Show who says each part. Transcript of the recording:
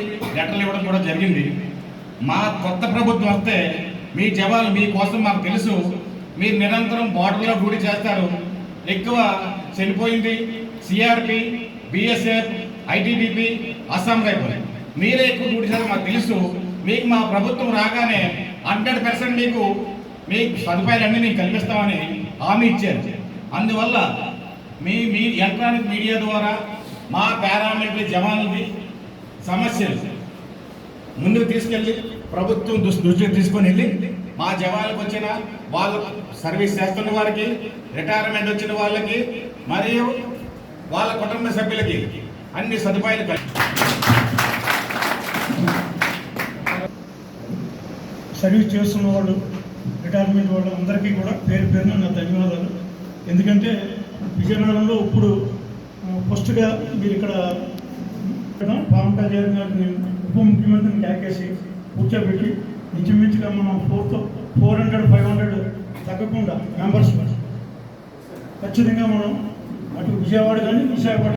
Speaker 1: లెటర్లు ఇవ్వడం కూడా జరిగింది. మా కొత్త ప్రభుత్వం వస్తే మీ జవాలు మీకోసం మాకు తెలుసు. మీరు నిరంతరం బార్డర్లో డ్యూటీ చేస్తారు. ఎక్కువ చనిపోయింది CRP BSF ITBP Assam rifle మీరే ఎక్కువ డ్యూటీ చేస్తారు మాకు తెలుసు. మీకు మా ప్రభుత్వం రాగానే హండ్రెడ్ పర్సెంట్ మీకు మీకు సదుపాయాలన్నీ మీకు కల్పిస్తామని హామీ ఇచ్చారు. అందువల్ల మీ మీ ఎలక్ట్రానిక్ మీడియా ద్వారా మా పారామిలిటరీ జవాన్లది సమస్యలు. ముందుకు తీసుకెళ్ళి ప్రభుత్వం దృష్టి దృష్టికి తీసుకొని వెళ్ళి మా జవాన్లకు వచ్చిన వాళ్ళు సర్వీస్ చేస్తున్న వారికి రిటైర్మెంట్ వచ్చిన వాళ్ళకి మరియు వాళ్ళ కుటుంబ సభ్యులకి అన్ని సదుపాయాలు కల్పి
Speaker 2: సర్వీస్ చేస్తున్న వాళ్ళు రిటైర్మెంట్ వాళ్ళు అందరికీ కూడా పేరు పేరున నా ధన్యవాదాలు. ఎందుకంటే విజయనగరంలో ఇప్పుడు ఫస్ట్గా మీరు ఇక్కడ పవన్ కళ్యాణ్ ఉప ముఖ్యమంత్రిని కాకేసి కూర్చోబెట్టి ఇంచుమించుగా మనం four four hundred five hundred తగ్గకుండా మెంబర్స్ ఖచ్చితంగా మనం అటు విజయవాడ కానీ విశాఖపట్నం